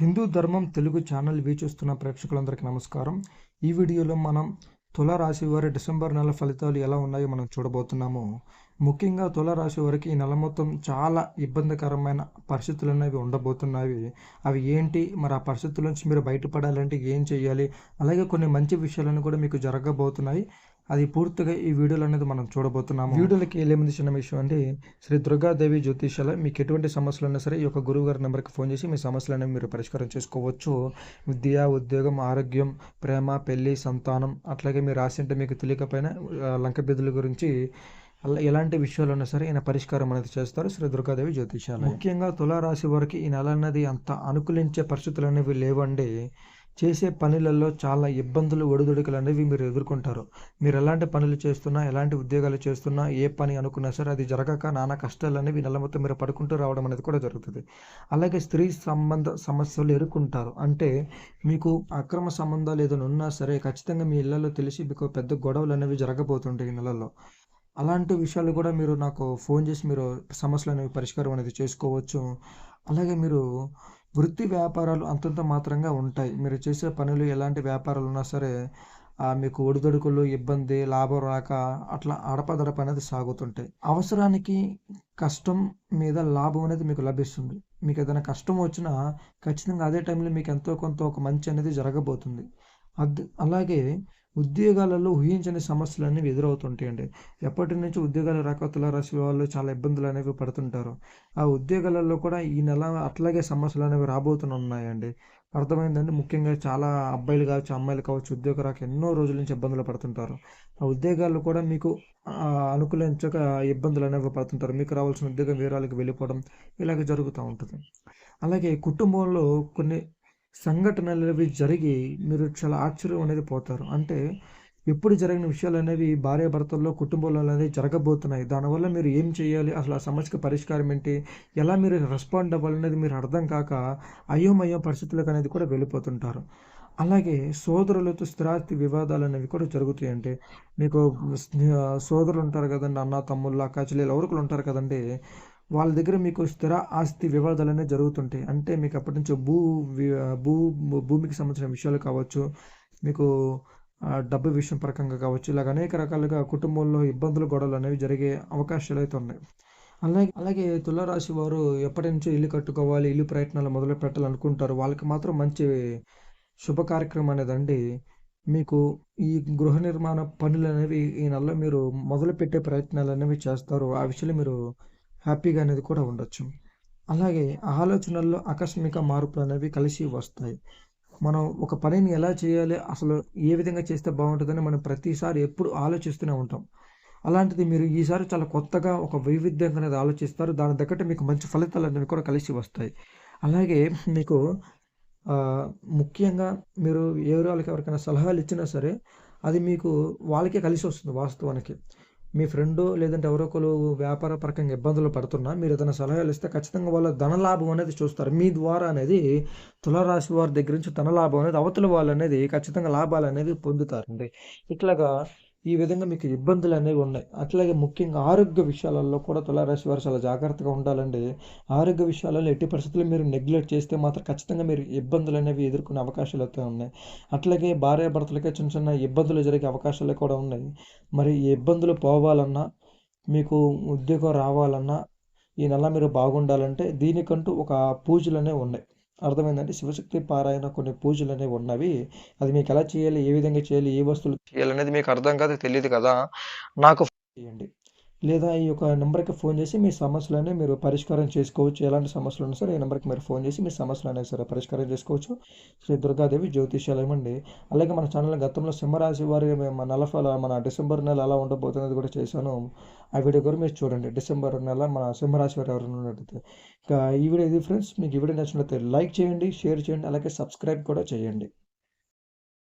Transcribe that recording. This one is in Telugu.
హిందూ ధర్మం తెలుగు ఛానల్ వీక్షిస్తున్న ప్రేక్షకులందరికీ నమస్కారం. ఈ వీడియోలో మనం తులరాశి వారి డిసెంబర్ నెల ఫలితాలు ఎలా ఉన్నాయో మనం చూడబోతున్నాము. ముఖ్యంగా తుల రాశి వారికి ఈ నెల మొత్తం చాలా ఇబ్బందికరమైన పరిస్థితులు అనేవి ఉండబోతున్నాయి. అవి ఏంటి? మరి ఆ పరిస్థితుల నుంచి మీరు బయటపడాలంటే ఏం చేయాలి? అలాగే కొన్ని మంచి విషయాలను కూడా మీకు జరగబోతున్నాయి. అది పూర్తిగా ఈ వీడియోలో అనేది మనం చూడబోతున్నాము. వీడియోలకి వెళ్ళేముంది చిన్న విషయం అంటే శ్రీ దుర్గాదేవి జ్యోతిషాల మీకు ఎటువంటి సమస్యలు ఉన్నా సరే ఈ యొక్క గురువు గారి నెంబర్కి ఫోన్ చేసి మీ సమస్యలు అనేవి మీరు పరిష్కారం చేసుకోవచ్చు. విద్య ఉద్యోగం ఆరోగ్యం ప్రేమ పెళ్ళి సంతానం అట్లాగే మీరు రాసింటే మీకు తెలియకపోయినా లంక బిద్దుల గురించి అలా ఎలాంటి విషయాలు ఉన్నా సరే ఈయన పరిష్కారం అనేది చేస్తారు శ్రీ దుర్గాదేవి జ్యోతిషాలయం ముఖ్యంగా తులారాశి వారికి ఈ నెల అనేది అంత అనుకూలించే పరిస్థితులు అనేవి లేవండి. చేసే పనులలో చాలా ఇబ్బందులు ఒడిదుడుకులు అనేవి మీరు ఎదుర్కొంటారు. మీరు ఎలాంటి పనులు చేస్తున్నా ఎలాంటి ఉద్యోగాలు చేస్తున్నా ఏ పని అనుకున్నా సరే అది జరగక నానా కష్టాలు అనేవి నెల మొత్తం మీరు పడుకుంటూ రావడం అనేది కూడా జరుగుతుంది. అలాగే స్త్రీ సంబంధ సమస్యలు ఎదుర్కొంటారు. అంటే మీకు అక్రమ సంబంధాలు ఏదైనా ఉన్నా సరే ఖచ్చితంగా మీ ఇళ్ళలో తెలిసి మీకు పెద్ద గొడవలు అనేవి జరగబోతుంటాయి ఈ నెలలో అలాంటి విషయాలు కూడా మీరు నాకు ఫోన్ చేసి మీరు సమస్యలు అనేవి పరిష్కారం అనేది చేసుకోవచ్చు. అలాగే మీరు వృత్తి వ్యాపారాలు అంతంత మాత్రంగా ఉంటాయి. మీరు చేసే పనులు ఎలాంటి వ్యాపారాలు ఉన్నా సరే మీకు ఒడిదొడుకులు ఇబ్బంది లాభం రాక అట్లా అడపదడప అనేది సాగుతుంటాయి. అవసరానికి కష్టం మీద లాభం అనేది మీకు లభిస్తుంది. మీకు ఏదైనా కష్టం వచ్చినా ఖచ్చితంగా అదే టైంలో మీకు ఎంతో కొంత ఒక మంచి అనేది జరగబోతుంది. అలాగే ఉద్యోగాలలో ఊహించని సమస్యలు అనేవి ఎదురవుతుంటాయండి. ఎప్పటి నుంచి ఉద్యోగాలు రాక రాసి వాళ్ళు చాలా ఇబ్బందులు అనేవి పడుతుంటారు. ఆ ఉద్యోగాలలో కూడా ఈ నెల అట్లాగే సమస్యలు అనేవి రాబోతున్నాయండి. అర్థమైందండి? ముఖ్యంగా చాలా అబ్బాయిలు కావచ్చు అమ్మాయిలు కావచ్చు ఉద్యోగ రాక ఎన్నో రోజుల నుంచి ఇబ్బందులు పడుతుంటారు. ఆ ఉద్యోగాలు కూడా మీకు అనుకూలించక ఇబ్బందులు అనేవి పడుతుంటారు. మీకు రావాల్సిన ఉద్యోగం వేరే వెళ్ళిపోవడం ఇలాగ జరుగుతూ ఉంటుంది. అలాగే కుటుంబంలో కొన్ని సంఘటనలు అనేవి జరిగి మీరు చాలా ఆశ్చర్యం అనేది పోతారు. అంటే ఎప్పుడు జరిగిన విషయాలు అనేవి భార్యాభర్తల్లో కుటుంబంలో అనేది జరగబోతున్నాయి. దానివల్ల మీరు ఏం చేయాలి? అసలు ఆ సమస్యకి పరిష్కారం ఏంటి? ఎలా మీరు రెస్పాండ్ అవ్వాలనేది మీరు అర్థం కాక అయోమయం పరిస్థితులకు అనేది కూడా వెళ్ళిపోతుంటారు. అలాగే సోదరులతో స్థిరాస్తి వివాదాలు అనేవి కూడా జరుగుతాయి అంటే మీకు సోదరులు ఉంటారు కదండి అన్న తమ్ముళ్ళు అక్క చెల్లెలు ఎవరికలు ఉంటారు కదండి. వాళ్ళ దగ్గర మీకు స్థిర ఆస్తి వివాదాలు అనేవి జరుగుతుంటాయి అంటే మీకు అప్పటి నుంచి భూ వి- భూ భూమికి సంబంధించిన విషయాలు కావచ్చు మీకు డబ్బు విషయం పరకంగా కావచ్చు ఇలాగ అనేక రకాలుగా కుటుంబంలో ఇబ్బందులు గొడవలు అనేవి జరిగే అవకాశాలు అయితే ఉన్నాయి. అలాగే అలాగే తులారాశి వారు ఎప్పటి నుంచో ఇల్లు కట్టుకోవాలి ఇల్లు ప్రయత్నాలు మొదలు పెట్టాలనుకుంటారు. వాళ్ళకి మాత్రం మంచి శుభ కార్యక్రమం అనేదండి. మీకు ఈ గృహ నిర్మాణ పనులు అనేవి ఈ నెలలో మీరు మొదలుపెట్టే ప్రయత్నాలు అనేవి చేస్తారు. ఆ విషయంలో మీరు హ్యాపీగా అనేది కూడా ఉండొచ్చు. అలాగే ఆలోచనల్లో ఆకస్మిక మార్పులు అనేవి కలిసి వస్తాయి. మనం ఒక పనిని ఎలా చేయాలి అసలు ఏ విధంగా చేస్తే బాగుంటుందని మనం ప్రతిసారి ఎప్పుడు ఆలోచిస్తూనే ఉంటాం. అలాంటిది మీరు ఈసారి చాలా కొత్తగా ఒక వైవిధ్యం అనేది ఆలోచిస్తారు. దాని తగ్గట్టు మీకు మంచి ఫలితాలు అనేవి కూడా కలిసి వస్తాయి. అలాగే మీకు ముఖ్యంగా మీరు ఎవరు వాళ్ళకి ఎవరికైనా సలహాలు ఇచ్చినా సరే అది మీకు వాళ్ళకే కలిసి వస్తుంది వాస్తవానికి. మీ ఫ్రెండ్ లేదంటే ఎవరో ఒకరు వ్యాపార పరకంగా ఇబ్బందులు పడుతున్నా మీరు ఏదైనా సలహాలు ఇస్తే ఖచ్చితంగా వాళ్ళ ధనలాభం అనేది చూస్తారు. మీ ద్వారా అనేది తులరాశి వారి దగ్గర నుంచి ధనలాభం అనేది అవతల వాళ్ళు అనేది ఖచ్చితంగా లాభాలు అనేది పొందుతారండి. ఇట్లాగా ఈ విధంగా మీకు ఇబ్బందులు అనేవి ఉన్నాయి. అట్లాగే ముఖ్యంగా ఆరోగ్య విషయాలలో కూడా తులారాశి వారు చాలా జాగ్రత్తగా ఉండాలండి. ఆరోగ్య విషయాలలో ఎట్టి పరిస్థితుల్లో మీరు నెగ్లెక్ట్ చేస్తే మాత్రం ఖచ్చితంగా మీరు ఇబ్బందులు అనేవి ఎదుర్కొనే అవకాశాలు అయితే ఉన్నాయి. అట్లాగే భార్యాభర్తలకే చిన్న చిన్న ఇబ్బందులు జరిగే అవకాశాలు కూడా ఉన్నాయి. మరి ఈ ఇబ్బందులు పోవాలన్నా మీకు ఉద్యోగం రావాలన్నా ఈ నెల మీరు బాగుండాలంటే దీనికంటూ ఒక పూజలు అనేవి ఉన్నాయి. అర్థమైందంటే శివశక్తి పారాయణ కొన్ని పూజలు అనేవి ఉన్నవి. అది మీకు ఎలా చేయాలి? ఏ విధంగా చేయాలి? ఏ వస్తువులు చేయాలి అనేది మీకు అర్థం కాదు తెలియదు కదా. నాకు చేయండి. లేదా ఈ యొక్క నెంబర్కి ఫోన్ చేసి మీ సమస్యలనే మీరు పరిష్కారం చేసుకోవచ్చు. ఎలాంటి సమస్యలు ఉన్నా సరే ఈ నెంబర్కి మీరు ఫోన్ చేసి మీ సమస్యలు అనేవి సరే పరిష్కారం చేసుకోవచ్చు. శ్రీ దుర్గాదేవి జ్యోతిష్యాలయం అండి. అలాగే మన ఛానల్ గతంలో సింహరాశి వారి మన మన డిసెంబర్ నెల ఎలా ఉండబోతున్నది కూడా చేశాను. ఆ వీడియో కూడా మీరు చూడండి. డిసెంబర్ నెల మన సింహరాశి వారు ఎవరైనా ఉన్నట్టయితే. ఇక ఈ వీడియో ఇది ఫ్రెండ్స్ మీకు ఈ వీడియో నచ్చినట్లయితే లైక్ చేయండి షేర్ చేయండి అలాగే సబ్స్క్రైబ్ కూడా చేయండి.